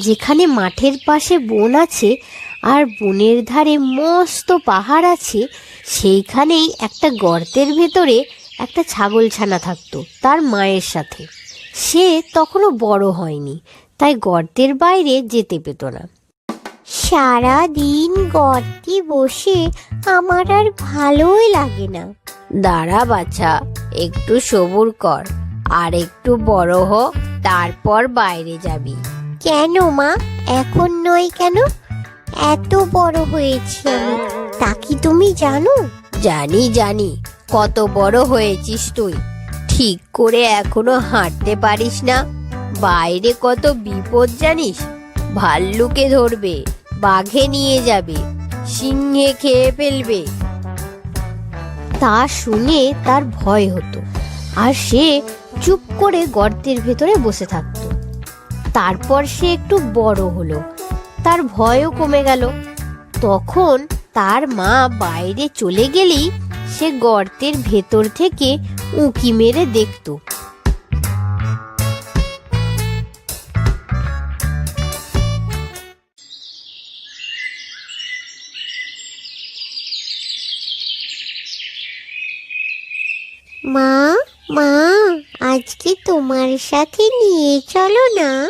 যেখানে মাঠের পাশে বন আছে আর বনের ধারে মস্ত পাহাড় আছে সেইখানেই একটা গর্তের ভেতরে একটা ছাগল ছানা থাকতো তার মায়ের সাথে। সে তখনও বড় হয়নি তাই গর্তের বাইরে যেতে পেত না। সারা দিন গর্তে বসে আমার আর ভালোই লাগে না। দাঁড়া বাছা একটু সবুর কর আর একটু বড় হ তারপর বাইরে যাবি। কেন মা? এখন নয় কেন? এত বড় হয়েছি আমি। তা কি তুমি জানো? জানি জানি। কত বড় হয়েছিস তুই। ঠিক করে এখনও হাঁটতে পারিস না। বাইরে কত বিপদ জানিস? ভাল্লুকে ধরবে বাঘে নিয়ে যাবে সিংহে খেয়ে ফেলবে। তা শুনে তার ভয় হতো। আর সে চুপ করে গর্তের ভেতরে বসে থাকতো। তারপর সে একটু বড় হলো। তার ভয়ও কমে গেল। তখন তার মা বাইরে চলে গেলেই সে গর্তের ভেতর থেকে উঁকি মেরে দেখতো। মা মা, আজকে তোমার সাথে নিয়ে চলো না।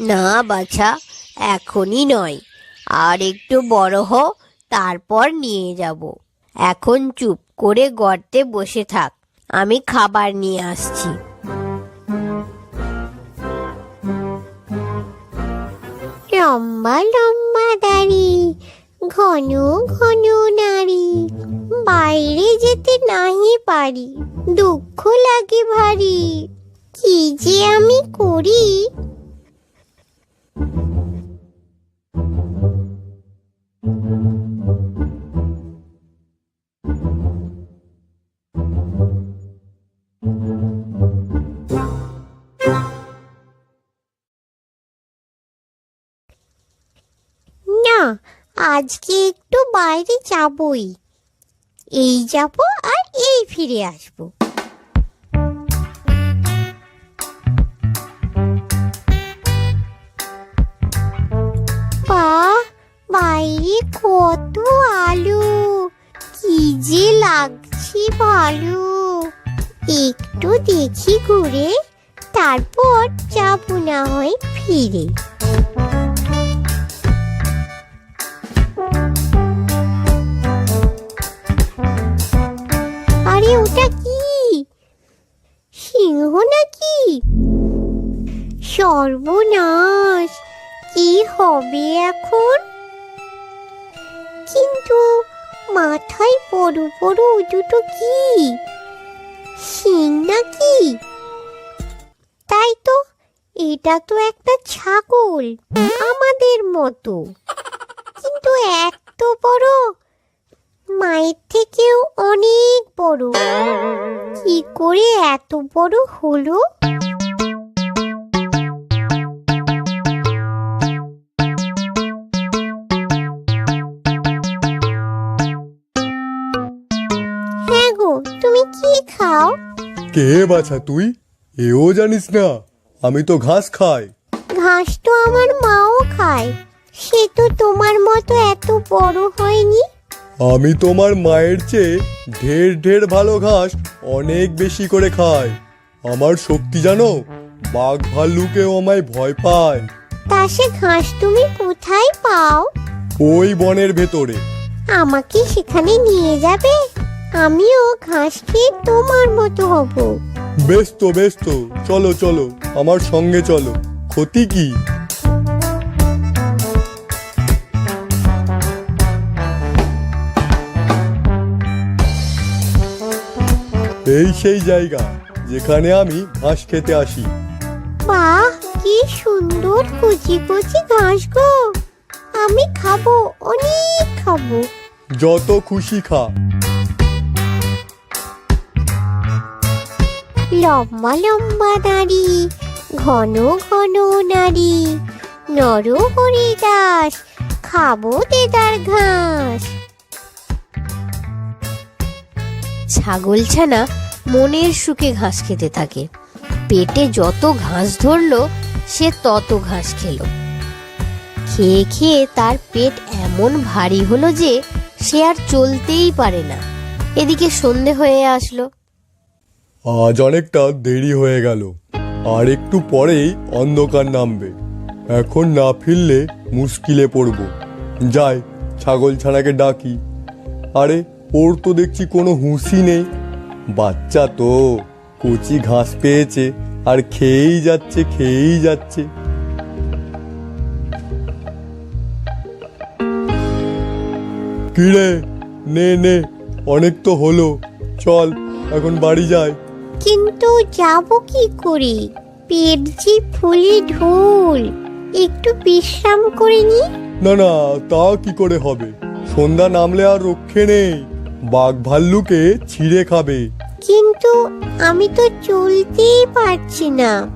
না বাছা, এখনই নয়। আর একটু বড় হ, তারপর নিয়ে যাব। এখন চুপ করে গর্তে বসে থাক, আমি খাবার নিয়ে আসছি। লম্বা লম্বা দাড়ি, ঘন ঘন নারী বাইরে যেতে নাহি পারি, দুঃখ লাগে ভারী। কি যে আমি করি আজকে একটু বাইরে যাবই। এই যাব আর এই ফিরে আসব। বাহ বাইরে কত আলো। কি যে লাগছে ভালো। একটু দেখি ঘুরে, তারপর যাব না হয় ফিরে। সিংহ নাকি? সর্বনাশ, কি হবে এখন? কিন্তু মাথায় বড় বড় দুটো কি? সিং নাকি? তাই তো, এটা তো একটা ছাগল, আমাদের মতো। কিন্তু এত বড় মায়ের থেকেও অনেক বড়। কি করে এত বড় হলো? হ্যাঁ গো তুমি কি খাও? কে বাছা তুই? এও জানিস না আমি তো ঘাস খাই। ঘাস তো আমার মাও খায়। সে তো তোমার মতো এত বড় হয়নি? আমি তোমার মায়ের চেয়ে ঢের ঢের ভালো ঘাস অনেক বেশি করে খাই। আমার শক্তি জানো? বাঘ ভাল্লুকেও আমায় ভয় পায়। তা সে ঘাস তুমি কোথায় পাও? ওই বনের ভেতরে। আমাকে সেখানে নিয়ে যাবে? আমিও ঘাস খেয়ে তোমার মতো হব। বেশ তো বেশ তো চলো চলো। আমার সঙ্গে চলো। ক্ষতি কি? এই সেই জায়গা যেখানে আমি ঘাস খেতে আসি। বাহ কি সুন্দর কচি কচি ঘাস গো। আমি খাব অনেক খাব। যত খুশি খা। লম্বা লম্বা দাড়ি ঘন ঘন নারী নর হরিদাস খাব দেদার ঘাস। ছাগলছানা মনের সুখে ঘাস খেতে থাকে। পেটে যত ঘাস ধরলো, সে তত ঘাস খেলো। খেয়ে খেয়ে তার পেট এমন ভারী হলো যে সে আর চলতেই পারে না। এদিকে সন্ধে হয়ে আসলো। আজ অনেকটা দেরি হয়ে গেল, আর একটু পরেই অন্ধকার নামবে। এখন না ফিরলে মুশকিলে পড়ব। যাই, ছাগল ছানাকে ডাকি। আরে ওর তো দেখছি কোনো হুঁশি নেই। বাচ্চা তো কচি ঘাস পেয়েছে আর খেয়েই যাচ্ছে খেয়েই যাচ্ছে। কিরে নে নে অনেক তো হলো চল এখন বাড়ি যাই। কিন্তু যাব কি করে? পেট যে ফুলে ঢোল একটু বিশ্রাম করে নি? না না তা কি করে হবে? সন্ধ্যা নামলে আর রক্ষে নেই। বাঘ ভাল্লুকে ছিঁড়ে খাবে। কিন্তু আমি তো চলতেই পারছি না।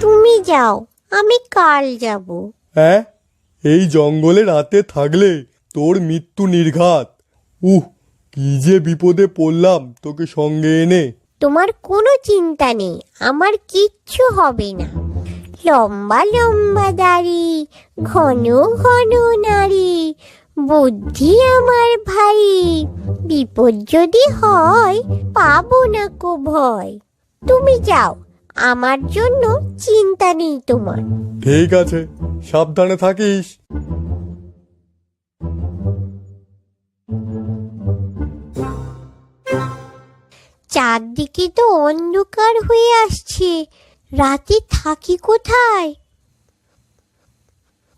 তুমি যাও আমি কাল যাব। হ্যাঁ এই জঙ্গলে রাতে থাকলে তোর মৃত্যু নির্ঘাত। উহ কি যে বিপদে পড়লাম তোকে সঙ্গে এনে। তোমার কোনো চিন্তা নেই আমার কিচ্ছু হবে না। লম্বা লম্বা দাড়ি ঘন ঘন নারী বুদ্ধি আমার ভাই। বিপদ যদি হয় পাবো না কো ভয়। তুমি যাও আমার জন্য চিন্তা নেই তোমার। ঠিক আছে সাবধানে থাকিস। চারদিকে তো অন্ধকার হয়ে আসছে। রাতে থাকি কোথায়?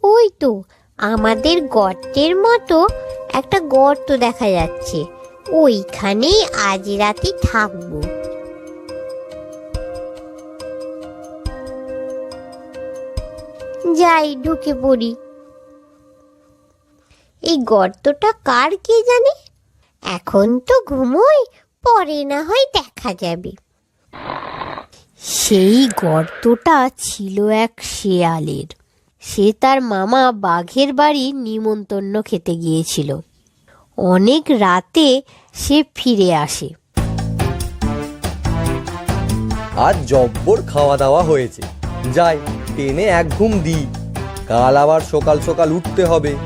ওই তো আমাদের গর্তের মতো একটা গর্ত দেখা যাচ্ছে। ওইখানেই আজ রাতে থাকব। যাই ঢুকে পড়ি। এই গর্তটা কার কে জানে? এখন তো ঘুমোই পরে না হয় দেখা যাবে। সেই গর্তটা ছিল এক শেয়ালের। সে তার মামা বাঘের বাড়ি নিমন্তন্ন খেতে গিয়েছিল। অনেক রাতে সে ফিরে আসে। আজ জব্বর খাওয়া দাওয়া হয়েছে। যাই, টেনে এক ঘুম দিই। কাল আবার সকাল সকাল উঠতে হবে।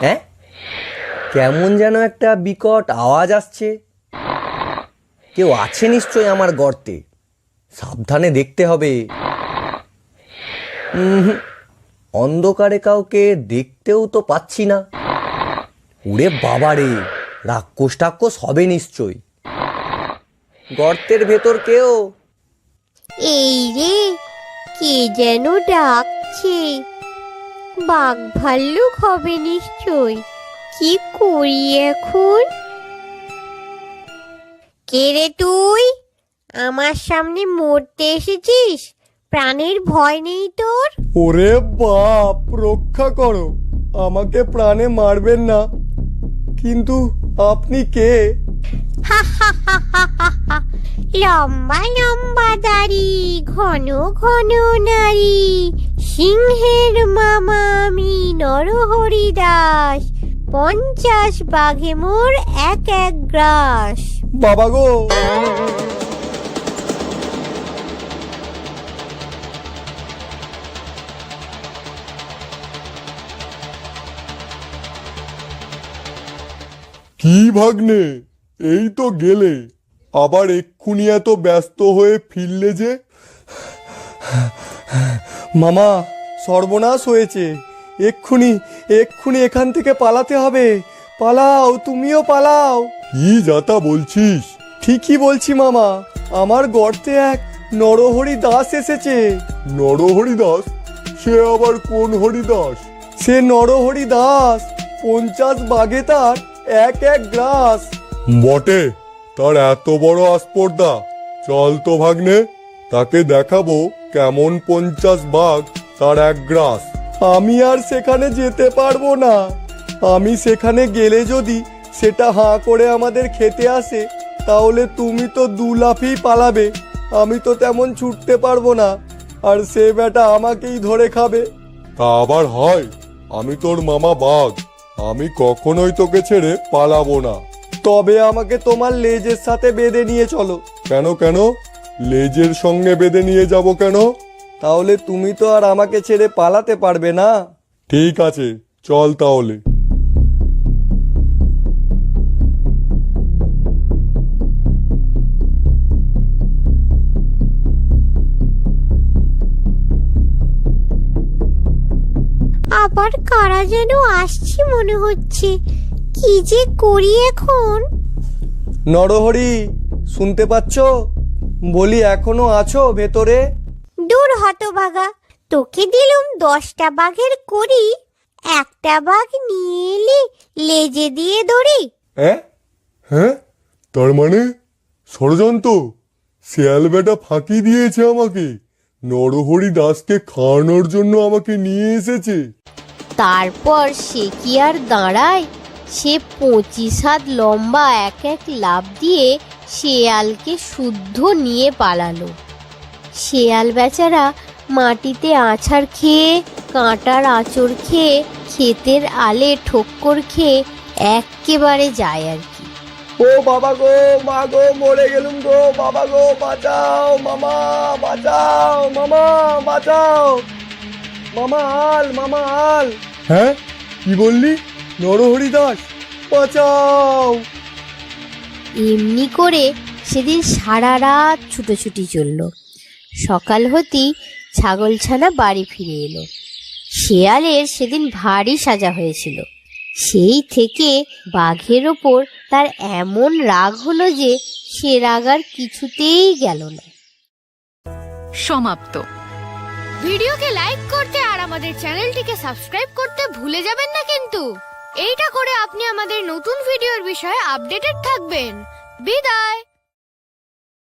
হ্যাঁ? কেমন যেন একটা বিকট আওয়াজ আসছে। কেউ আছে নিশ্চয় আমার গর্তে। সাবধানে দেখতে হবে। অন্ধকারে কাউকে দেখতেও তো পাচ্ছি না। ওরে বাবারে রাক্ষস টাক্ষস হবে নিশ্চয় গর্তের ভেতর কেউ? এই রে, কে যেন ডাকছে। বাঘ ভাল্লুক হবে নিশ্চয় কি করি এখন? কে রে তুই? আমার সামনে মরতে এসেছিস? প্রাণের ভয় নেই তোর? ওরে বাপ রক্ষা করো। আমাকে প্রাণে মারবেন না। কিন্তু আপনি কে? লম্বা লম্বা দাড়ি ঘন ঘন নারী। সিংহের মামা আমি নরহরি দাস পঞ্চাশ বাঘে মোর এক এক গ্রাস। বাবা গো। কি ভাগ্নে? এই তো গেলে। আবার এক্ষুনি এত ব্যস্ত হয়ে ফিরলে যে? মামা, সর্বনাশ হয়েছে। এক্ষুনি এক্ষুনি এখান থেকে পালাতে হবে। পালাও তুমিও পালাও। কি যাতা বলছিস? ঠিকই বলছি মামা আমার গর্তে এক নরহরি দাস এসেছে। নরহরি দাস? সে আবার কোন হরিদাস সে নরহরি দাস পঞ্চাশ বাঘে তার এক এক গ্রাস। বটে তার এত বড় আস্পর্দা চল তো ভাগ্নে তাকে দেখাবো কেমন পঞ্চাশ বাঘ তার এক গ্রাস। আমি আর সেখানে যেতে পারব না। আমি সেখানে গেলে যদি সেটা হাঁ করে আমাদের খেতে আসে তাহলে তুমি তো দু লাফেই পালাবে। আমি তো তেমন ছুটতে পারব না আর সে বেটা আমাকেই ধরে খাবে। তা আবার হয় আমি তোর মামা বাঘ আমি কখনোই তোকে ছেড়ে পালাবো না। তবে আমাকে তোমার লেজের সাথে বেঁধে নিয়ে চলো। কেন কেন? লেজের সঙ্গে বেঁধে নিয়ে যাব কেন? তাহলে তুমি তো আর আমাকে ছেড়ে পালাতে পারবে না। ঠিক আছে চল তাহলে। আবার কারা যেন আসছে মনে হচ্ছে। কি যে করি এখন? নরহরি শুনতে পাচ্ছ? বলি এখনও আছো ভেতরে? দূর হতভাগা তোকে দিলুম দশটা বাঘের করি একটা বাঘ নিয়ে এলি লেজে দিয়ে দড়ি। হ্যাঁ হ্যাঁ তার মানে? ষড়যন্ত্র? শিয়াল বেটা ফাঁকি দিয়েছে আমাকে। নরহরি দাসকে খাওয়ানোর জন্য আমাকে নিয়ে এসেছে। তারপর সে কি আর দাঁড়ায়? সে পঁচিশ হাত লম্বা এক এক লাভ দিয়ে শেয়ালকে শুদ্ধ নিয়ে পালালো। শেয়াল বেচারা মাটিতে আছাড় খেয়ে, কাঁটার আঁচড় খেয়ে, ক্ষেতের আলে ঠক্কর খেয়ে এক্কেবারে যায় আর কি। ও বাবা গো, মা গো, মরে গেলুম গো, বাবা গো, বাঁচাও, মামা বাঁচাও মামা, বাঁচাও। মামা আল মামা আল হ্যাঁ? কি বললি? নরহরি দাস বাঁচাও। এমনি করে সেদিন সারা রাত ছুটোছুটি চলল। সকাল হতেই ছাগলছানা বাড়ি ফিরে এলো। শেয়ালের সেদিন ভারী সাজা হয়েছিল। সেই থেকে বাঘের ওপর তার এমন রাগ হলো যে সে রাগ আর কিছুতেই গেল না। সমাপ্ত। ভিডিওকে লাইক করতে আর আমাদের চ্যানেলটিকে সাবস্ক্রাইব করতে ভুলে যাবেন না কিন্তু। এইটা করে আপনি আমাদের নতুন ভিডিওর বিষয়ে আপডেটেড থাকবেন। বিদায়।